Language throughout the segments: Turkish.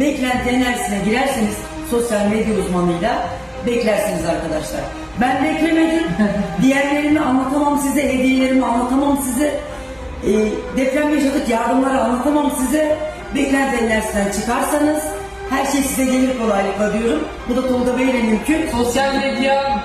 beklenti enerjisine girerseniz sosyal medya uzmanıyla beklersiniz arkadaşlar. Ben beklemedim. Diğerlerini anlatamam size, hediyelerimi anlatamam size. E, deprem yaşadık, yardımları anlatamam size. Beklenti enerjisinden çıkarsanız her şey size gelir kolaylıkla diyorum. Bu da Tolga Bey'le mümkün. Sosyal medya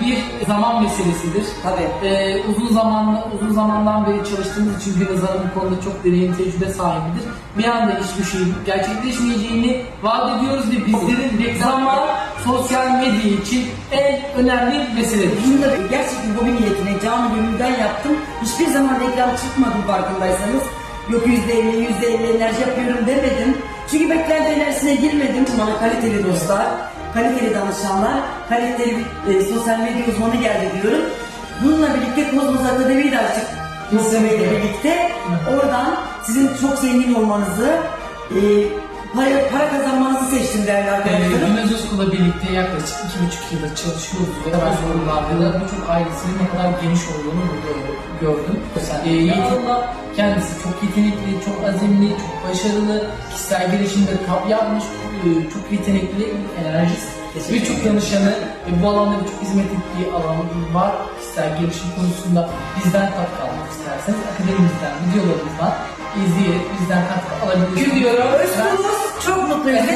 zaman meselesidir. Tabii. Ee, uzun zamanlı uzun zamandan beri çalıştığımız için Gülnaz Hanım bu konuda çok deneyim tecrübe sahibidir. Bir anda hiçbir şeyin gerçekleşmeyeceğini vaat ediyoruz ve bizlerin reklamı zaman sosyal medya için en önemli meseledir. Da gerçekten hobi niyetine canı gönülden yaptım. Hiçbir zaman reklam çıkmadım farkındaysanız. Yok yüzde elli, yüzde elli enerji yapıyorum demedim. Çünkü beklenti enerjisine girmedim. Bana kaliteli dostlar, kaliteli danışanlar, kaliteli e, sosyal medya uzmanı geldi diyorum. Bununla birlikte Kozmos Akademi'yi de açtık. İle birlikte. Oradan sizin çok zengin olmanızı, e, para, para kazanmanızı seçtim değerli Ee, arkadaşlarım. Gülnaz Özkul'la birlikte yaklaşık iki buçuk yıldır çalışıyoruz ve ben sorunlarda da birçok ailesinin ne kadar geniş olduğunu burada gördüm. Ee, Yiğit'in kendisi çok yetenekli, çok azimli, çok başarılı, kişisel gelişimde kap yapmış, e, çok yetenekli, enerjist. Birçok danışanı ve bu alanda birçok hizmet ettiği alan var. Kişisel gelişim konusunda bizden katkı almak isterseniz akademimizden, videolarımızdan izleyerek bizden katkı alabilirsiniz. Özgürüz, çok mutluyuz.